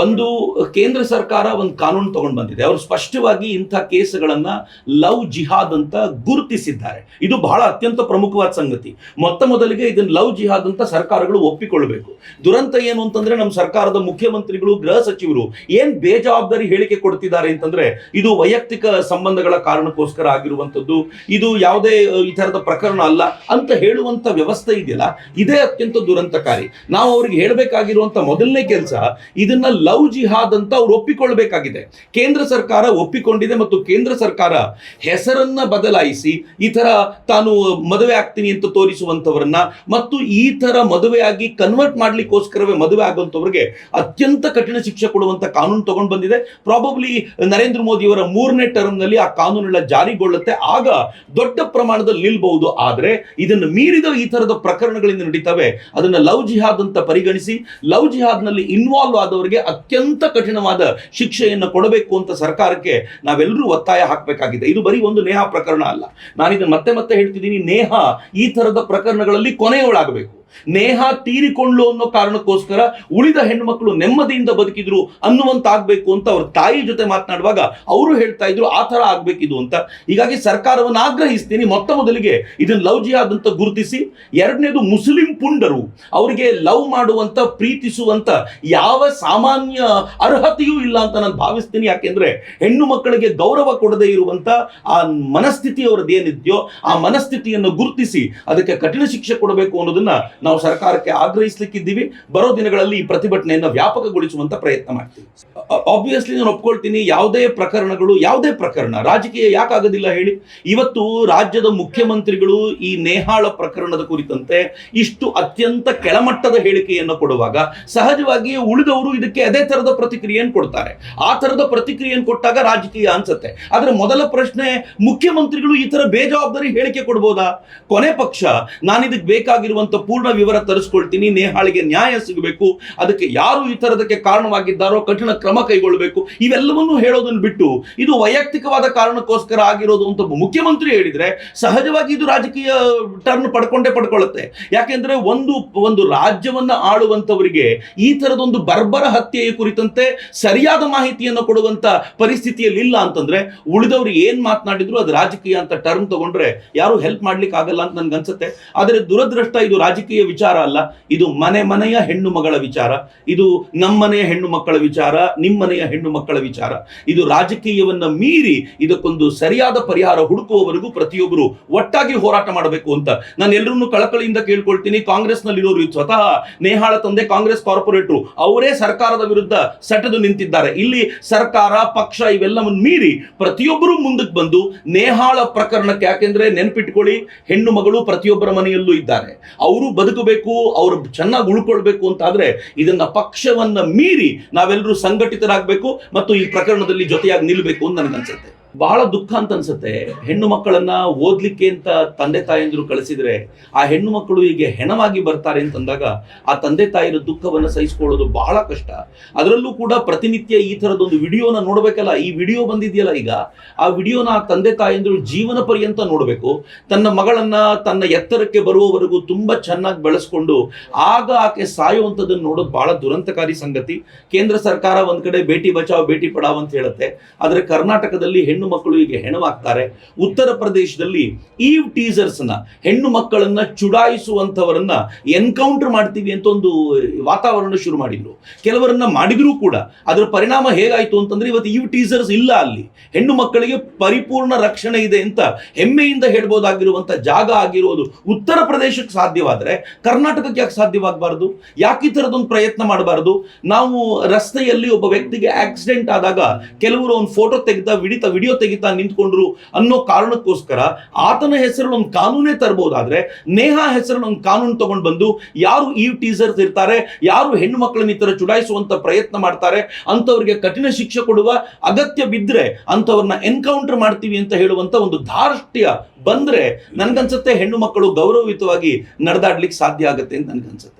ಒಂದು ಕೇಂದ್ರ ಸರ್ಕಾರ ಒಂದು ಕಾನೂನು ತಗೊಂಡು ಬಂದಿದೆ. ಅವರು ಸ್ಪಷ್ಟವಾಗಿ ಇಂಥ ಕೇಸ್ಗಳನ್ನ ಲವ್ ಜಿಹಾದ್ ಅಂತ ಗುರುತಿಸಿದ್ದಾರೆ. ಇದು ಬಹಳ ಅತ್ಯಂತ ಪ್ರಮುಖವಾದ ಸಂಗತಿ. ಮೊತ್ತ ಮೊದಲಿಗೆ ಇದನ್ನ ಲವ್ ಜಿಹಾದ್ ಅಂತ ಸರ್ಕಾರಗಳು ಒಪ್ಪಿಕೊಳ್ಳಬೇಕು ದುರಂತ ಏನು ಅಂತಂದ್ರೆ ನಮ್ಮ ಸರ್ಕಾರದ ಮುಖ್ಯಮಂತ್ರಿಗಳು, ಗೃಹ ಸಚಿವರು ಏನ್ ಬೇಜವಾಬ್ದಾರಿ ಹೇಳಿಕೆ ಕೊಡ್ತಿದ್ದಾರೆ ಅಂತಂದ್ರೆ ಇದು ವೈಯಕ್ತಿಕ ಸಂಬಂಧಗಳ ಕಾರಣಕ್ಕೋಸ್ಕರ ಆಗಿರುವಂತದ್ದು ಇದು ಯಾವುದೇ ಈ ತರದ ಪ್ರಕರಣ ಅಲ್ಲ ಅಂತ ಹೇಳುವಂತ ವ್ಯವಸ್ಥೆ ಇದೆಯಲ್ಲ, ಇದೇ ಅತ್ಯಂತ ದುರಂತಕಾರಿ. ನಾವು ಅವ್ರಿಗೆ ಹೇಳಬೇಕಾಗಿರುವಂತ ಮೊದಲನೇ ಕೆಲಸ ಇದನ್ನ ಲವ್ ಜಿಹಾದ್ ಅಂತ ಅವ್ರು ಒಪ್ಪಿಕೊಳ್ಬೇಕಾಗಿದೆ. ಕೇಂದ್ರ ಸರ್ಕಾರ ಒಪ್ಪಿಕೊಂಡಿದೆ ಮತ್ತು ಕೇಂದ್ರ ಸರ್ಕಾರ ಹೆಸರನ್ನ ಬದಲಾಯಿಸಿ ಈ ತರ ತಾನು ಮದುವೆ ಆಗ್ತೀನಿ ಅಂತ ತೋರಿಸುವಂತವರನ್ನ ಮತ್ತು ಈ ತರ ಮದುವೆಯಾಗಿ ಕನ್ವರ್ಟ್ ಮಾಡ್ಲಿಕ್ಕೋಸ್ಕರವೇ ಮದುವೆ ಆಗುವಂತವ್ರಿಗೆ ಅತ್ಯಂತ ಕಠಿಣ ಶಿಕ್ಷೆ ಕೊಡುವಂತ ಕಾನೂನು ತಗೊಂಡು ಬಂದಿದೆ. ಪ್ರಾಬಬ್ಲಿ ನರೇಂದ್ರ ಮೋದಿ ಅವರ ಮೂರನೇ ಟರ್ಮ್ನಲ್ಲಿ ಆ ಕಾನೂನೆಲ್ಲ ಜಾರಿಗೊಳ್ಳುತ್ತೆ. ಆಗ ದೊಡ್ಡ ಪ್ರಮಾಣದಲ್ಲಿ ನಿಲ್ಬಹುದು. ಆದ್ರೆ ಇದನ್ನು ಮೀರಿದ ಈ ತರದ ಪ್ರಕರಣಗಳಿಂದ ನಡೀತವೆ. ಅದನ್ನ ಲವ್ ಜಿಹಾದ್ ಅಂತ ಪರಿಗಣಿಸಿ, ಲವ್ ಜಿಹಾದ್ನಲ್ಲಿ ಇನ್ವಾಲ್ವ್ ಆದವರಿಗೆ ಅತ್ಯಂತ ಕಠಿಣವಾದ ಶಿಕ್ಷೆಯನ್ನು ಕೊಡಬೇಕು ಅಂತ ಸರ್ಕಾರಕ್ಕೆ ನಾವೆಲ್ಲರೂ ಒತ್ತಾಯ ಹಾಕಬೇಕಾಗಿದೆ. ಇದು ಬರೀ ಒಂದು ನೇಹ ಪ್ರಕರಣ ಅಲ್ಲ. ನಾನು ಇದನ್ನು ಮತ್ತೆ ಮತ್ತೆ ಹೇಳ್ತಿದ್ದೀನಿ, ನೇಹ ಈ ತರದ ಪ್ರಕರಣಗಳಲ್ಲಿ ಕೊನೆಯವಳಾಗಬೇಕು. ನೇಹ ತೀರಿಕೊಂಡ್ಲು ಅನ್ನೋ ಕಾರಣಕ್ಕೋಸ್ಕರ ಉಳಿದ ಹೆಣ್ಮಕ್ಳು ನೆಮ್ಮದಿಯಿಂದ ಬದುಕಿದ್ರು ಅನ್ನುವಂತಾಗ್ಬೇಕು ಅಂತ ಅವ್ರ ತಾಯಿ ಜೊತೆ ಮಾತನಾಡುವಾಗ ಅವರು ಹೇಳ್ತಾ ಇದ್ರು, ಆ ಥರ ಆಗ್ಬೇಕಿದು ಅಂತ. ಹೀಗಾಗಿ ಸರ್ಕಾರವನ್ನು ಆಗ್ರಹಿಸ್ತೀನಿ. ಮೊತ್ತ ಮೊದಲಿಗೆ ಇದನ್ನ ಲವ್ ಜಿಹಾದ್ ಅಂತ ಗುರುತಿಸಿ. ಎರಡನೇದು ಮುಸ್ಲಿಂ ಪುಂಡರು. ಅವರಿಗೆ ಲವ್ ಮಾಡುವಂತ, ಪ್ರೀತಿಸುವಂತ ಯಾವ ಸಾಮಾನ್ಯ ಅರ್ಹತೆಯೂ ಇಲ್ಲ ಅಂತ ನಾನು ಭಾವಿಸ್ತೀನಿ. ಯಾಕೆಂದ್ರೆ ಹೆಣ್ಣು ಮಕ್ಕಳಿಗೆ ಗೌರವ ಕೊಡದೇ ಇರುವಂತ ಆ ಮನಸ್ಥಿತಿ ಅವರದ್ದು ಏನಿದೆಯೋ ಆ ಮನಸ್ಥಿತಿಯನ್ನು ಗುರುತಿಸಿ ಅದಕ್ಕೆ ಕಠಿಣ ಶಿಕ್ಷೆ ಕೊಡಬೇಕು ಅನ್ನೋದನ್ನ ನಾವು ಸರ್ಕಾರಕ್ಕೆ ಆಗ್ರಹಿಸ್ಲಿಕ್ಕಿದ್ದೀವಿ. ಬರೋ ದಿನಗಳಲ್ಲಿ ಈ ಪ್ರತಿಭಟನೆಯನ್ನು ವ್ಯಾಪಕಗೊಳಿಸುವಂತ ಪ್ರಯತ್ನ ಮಾಡ್ತೀವಿ. ಆಬ್ವಿಯಸ್ಲಿ ನಾನು ಒಪ್ಕೊಳ್ತೀನಿ, ಯಾವುದೇ ಪ್ರಕರಣಗಳು, ಯಾವುದೇ ಪ್ರಕರಣ, ರಾಜಕೀಯ ಯಾಕಾಗೋದಿಲ್ಲ ಹೇಳಿ. ಇವತ್ತು ರಾಜ್ಯದ ಮುಖ್ಯಮಂತ್ರಿಗಳು ಈ ನೇಹಾಳ ಪ್ರಕರಣದ ಕುರಿತಂತೆ ಇಷ್ಟು ಅತ್ಯಂತ ಕೆಳಮಟ್ಟದ ಹೇಳಿಕೆಯನ್ನು ಕೊಡುವಾಗ ಸಹಜವಾಗಿ ಉಳಿದವರು ಇದಕ್ಕೆ ಅದೇ ತರದ ಪ್ರತಿಕ್ರಿಯೆಯನ್ನು ಕೊಡ್ತಾರೆ. ಆ ತರದ ಪ್ರತಿಕ್ರಿಯೆಯನ್ನು ಕೊಟ್ಟಾಗ ರಾಜಕೀಯ ಅನ್ಸುತ್ತೆ. ಆದ್ರೆ ಮೊದಲ ಪ್ರಶ್ನೆ, ಮುಖ್ಯಮಂತ್ರಿಗಳು ಈ ತರ ಬೇಜವಾಬ್ದಾರಿ ಹೇಳಿಕೆ ಕೊಡ್ಬೋದಾ? ಕೊನೆ ಪಕ್ಷ ನಾನು ಇದಕ್ಕೆ ಬೇಕಾಗಿರುವಂತ ಪೂರ್ಣ ವಿವರ ತರಿಸ್ಕೊಳ್ತೀನಿ, ನೇಹಾಳಿಗೆ ನ್ಯಾಯ ಸಿಗಬೇಕು, ಅದಕ್ಕೆ ಯಾರು ಈ ಥರದಕ್ಕೆ ಕಾರಣವಾಗಿದ್ದಾರೋ, ಕಠಿಣ ಕ್ರಮ ಕೈಗೊಳ್ಳಬೇಕು, ಇವೆಲ್ಲವನ್ನು ಹೇಳೋದನ್ನು ಬಿಟ್ಟು ಇದು ವೈಯಕ್ತಿಕವಾದ ಕಾರಣಕ್ಕೋಸ್ಕರ ಆಗಿರೋದು ಅಂತ ಮುಖ್ಯಮಂತ್ರಿ ಹೇಳಿದ್ರೆ ಸಹಜವಾಗಿ ಇದು ರಾಜಕೀಯ ಟರ್ನ್ ಪಡ್ಕೊಂಡೇ ಪಡ್ಕೊಳ್ಳುತ್ತೆ. ಯಾಕೆಂದ್ರೆ ಒಂದು ಒಂದು ರಾಜ್ಯವನ್ನ ಆಳುವಂತವರಿಗೆ ಈ ಥರದೊಂದು ಬರ್ಬರ ಹತ್ಯೆಯ ಕುರಿತಂತೆ ಸರಿಯಾದ ಮಾಹಿತಿಯನ್ನು ಕೊಡುವಂತ ಪರಿಸ್ಥಿತಿಯಲ್ಲಿ ಇಲ್ಲ ಅಂತಂದ್ರೆ ಉಳಿದವರು ಏನ್ ಮಾತನಾಡಿದ್ರು ಅದು ರಾಜಕೀಯ ಅಂತ ಟರ್ನ್ ತಗೊಂಡ್ರೆ ಯಾರು ಹೆಲ್ಪ್ ಮಾಡ್ಲಿಕ್ಕೆ ಆಗಲ್ಲ ಅಂತ ನನ್ಗೆ ಅನ್ಸುತ್ತೆ ಆದರೆ ದುರದೃಷ್ಟ ಇದು ರಾಜಕೀಯ ವಿಚಾರ ಅಲ್ಲ, ಇದು ಮನೆ ಮನೆಯ ಹೆಣ್ಣು ಮಗಳ ವಿಚಾರ, ಇದು ನಮ್ಮನೆಯ ಹೆಣ್ಣು ಮಕ್ಕಳ ವಿಚಾರ ನಿಮ್ಮನೆಯ ಹೆಣ್ಣು ಮಕ್ಕಳ ವಿಚಾರ. ಇದು ರಾಜಕೀಯವನ್ನ ಮೀರಿ ಇದಕ್ಕೊಂದು ಸರಿಯಾದ ಪರಿಹಾರ ಹುಡುಕುವವರೆಗೂ ಪ್ರತಿಯೊಬ್ಬರು ಒಟ್ಟಾಗಿ ಹೋರಾಟ ಮಾಡಬೇಕು ಅಂತ. ನಾನು ಎಲ್ಲರನ್ನೂ ಕಳಕಳಿಯಿಂದ ಕೇಳ್ಕೊಳ್ತೀನಿ, ಕಾಂಗ್ರೆಸ್ನಲ್ಲಿರೋರು ಸ್ವತಃ ನೇಹಾಳ ತಂದೆ, ಕಾಂಗ್ರೆಸ್ ಕಾರ್ಪೊರೇಟ್ರು, ಅವರೇ ಸರ್ಕಾರದ ವಿರುದ್ಧ ಸೆಟೆದು ನಿಂತಿದ್ದಾರೆ. ಇಲ್ಲಿ ಸರ್ಕಾರ, ಪಕ್ಷ ಇವೆಲ್ಲವನ್ನು ಮೀರಿ ಪ್ರತಿಯೊಬ್ಬರು ಮುಂದಕ್ಕೆ ಬಂದು ನೇಹಾಳ ಪ್ರಕರಣಕ್ಕೆ ಯಾಕೆಂದ್ರೆ ನೆನಪಿಟ್ಕೊಳ್ಳಿ, ಹೆಣ್ಣು ಮಗಳು ಪ್ರತಿಯೊಬ್ಬರ ಮನೆಯಲ್ಲೂ ಇದ್ದಾರೆ. ಅವರು ಬದುಕಬೇಕು, ಅವರು ಚೆನ್ನಾಗಿ ಉಳ್ಕೊಳ್ಬೇಕು ಅಂತಾದ್ರೆ ಇದನ್ನ ಪಕ್ಷವನ್ನ ಮೀರಿ ನಾವೆಲ್ಲರೂ ಸಂಘಟಿತರಾಗಬೇಕು ಮತ್ತು ಈ ಪ್ರಕರಣದಲ್ಲಿ ಜೊತೆಯಾಗಿ ನಿಲ್ಲಬೇಕು ಅಂತ ನನಗನ್ಸುತ್ತೆ. ಬಹಳ ದುಃಖ ಅಂತ ಅನ್ಸುತ್ತೆ. ಹೆಣ್ಣು ಮಕ್ಕಳನ್ನ ಓದ್ಲಿಕ್ಕೆ ಅಂತ ತಂದೆ ತಾಯಿಯಂದ್ರು ಕಳಿಸಿದ್ರೆ ಆ ಹೆಣ್ಣು ಮಕ್ಕಳು ಹೀಗೆ ಹೆಣವಾಗಿ ಬರ್ತಾರೆ ಅಂತಂದಾಗ ಆ ತಂದೆ ತಾಯಿರ ದುಃಖವನ್ನ ಸಹಿಸಿಕೊಳ್ಳೋದು ಬಹಳ ಕಷ್ಟ. ಅದರಲ್ಲೂ ಕೂಡ ಪ್ರತಿನಿತ್ಯ ಈ ತರದೊಂದು ವಿಡಿಯೋನ ನೋಡಬೇಕಲ್ಲ, ಈ ವಿಡಿಯೋ ಬಂದಿದೆಯಲ್ಲ ಈಗ. ಆ ವಿಡಿಯೋನ ಆ ತಂದೆ ತಾಯಿಯಂದ್ರು ಜೀವನ ಪರ್ಯಂತ ನೋಡಬೇಕು. ತನ್ನ ಮಗಳನ್ನ ತನ್ನ ಎತ್ತರಕ್ಕೆ ಬರುವವರೆಗೂ ತುಂಬಾ ಚೆನ್ನಾಗಿ ಬೆಳೆಸ್ಕೊಂಡು ಆಗ ಆಕೆ ಸಾಯುವಂಥದ್ದನ್ನು ನೋಡೋದು ಬಹಳ ದುರಂತಕಾರಿ ಸಂಗತಿ. ಕೇಂದ್ರ ಸರ್ಕಾರ ಒಂದ್ ಕಡೆ ಬೇಟಿ ಬಚಾವ್, ಬೇಟಿ ಪಡಾವ್ ಅಂತ ಹೇಳುತ್ತೆ. ಆದರೆ ಕರ್ನಾಟಕದಲ್ಲಿ ಮಕ್ಕಳು ಹೀಗೆ ಹೆಣವಾಗ್ತಾರೆ. ಉತ್ತರ ಪ್ರದೇಶದಲ್ಲಿ ಈವ್ ಟೀಸರ್ಸ್ನ, ಹೆಣ್ಣು ಮಕ್ಕಳನ್ನ ಚುಡಾಯಿಸುವಂತವರನ್ನ ಎನ್ಕೌಂಟರ್ ಮಾಡ್ತೀವಿ ಅಂತ ಒಂದು ವಾತಾವರಣ ಶುರು ಮಾಡಿದ್ರು. ಕೆಲವರನ್ನ ಮಾಡಿದ್ರು ಕೂಡ. ಅದರ ಪರಿಣಾಮ ಹೇಗಾಯ್ತು ಅಂತಂದ್ರೆ ಇವತ್ತು ಈವ್ ಟೀಸರ್ಸ್ ಇಲ್ಲ ಅಲ್ಲಿ. ಹೆಣ್ಣು ಮಕ್ಕಳಿಗೆ ಪರಿಪೂರ್ಣ ರಕ್ಷಣೆ ಇದೆ ಅಂತ ಹೆಮ್ಮೆಯಿಂದ ಹೇಳ್ಬೋದಾಗಿರುವಂತ ಜಾಗ ಆಗಿರೋದು ಉತ್ತರ ಪ್ರದೇಶಕ್ಕೆ ಸಾಧ್ಯವಾದ್ರೆ ಕರ್ನಾಟಕಕ್ಕೆ ಯಾಕೆ ಸಾಧ್ಯವಾಗಬಾರದು? ಯಾಕೆ ಈ ಥರದೊಂದು ಪ್ರಯತ್ನ ಮಾಡಬಾರದು? ನಾವು ರಸ್ತೆಯಲ್ಲಿ ಒಬ್ಬ ವ್ಯಕ್ತಿಗೆ ಆಕ್ಸಿಡೆಂಟ್ ಆದಾಗ ಕೆಲವರು ಒಂದು ಫೋಟೋ ತೆಗಿತಾ ವಿಡಿತಾ ವಿಡಿಯೋ ತೆಗಿತಾ ನಿಂತ್ಕೊಂಡ್ರು ಅನ್ನೋ ಕಾರಣಕ್ಕೋಸ್ಕರ ಆತನ ಹೆಸರಲ್ಲಿ ಒಂದು ಕಾನೂನೇ ತರಬಹುದಾದ್ರೆ ನೇಹಾ ಹೆಸರಲ್ಲಿ ಒಂದು ಕಾನೂನು ತಗೊಂಡು ಬಂದು ಯಾರು ಈ ಟೀಸರ್ಸ್ ಇರ್ತಾರೆ, ಯಾರು ಹೆಣ್ಣು ಮಕ್ಕಳನ್ನ ಈ ತರ ಚುಡಾಯಿಸುವಂತ ಪ್ರಯತ್ನ ಮಾಡ್ತಾರೆ ಅಂತವ್ರಿಗೆ ಕಠಿಣ ಶಿಕ್ಷೆ ಕೊಡುವ ಅಗತ್ಯ ಬಿದ್ದರೆ ಅಂತವ್ರನ್ನ ಎನ್ಕೌಂಟರ್ ಮಾಡ್ತೀವಿ ಅಂತ ಹೇಳುವಂತ ಒಂದು ಧಾರ್ಷ್ಟ್ಯ ಬಂದ್ರೆ ನನ್ಗನ್ಸುತ್ತೆ ಹೆಣ್ಣು ಮಕ್ಕಳು ಗೌರವಯುತವಾಗಿ ನಡೆದಾಡ್ಲಿಕ್ಕೆ ಸಾಧ್ಯ ಆಗುತ್ತೆ ಅಂತ ನನ್ಗನ್ಸುತ್ತೆ.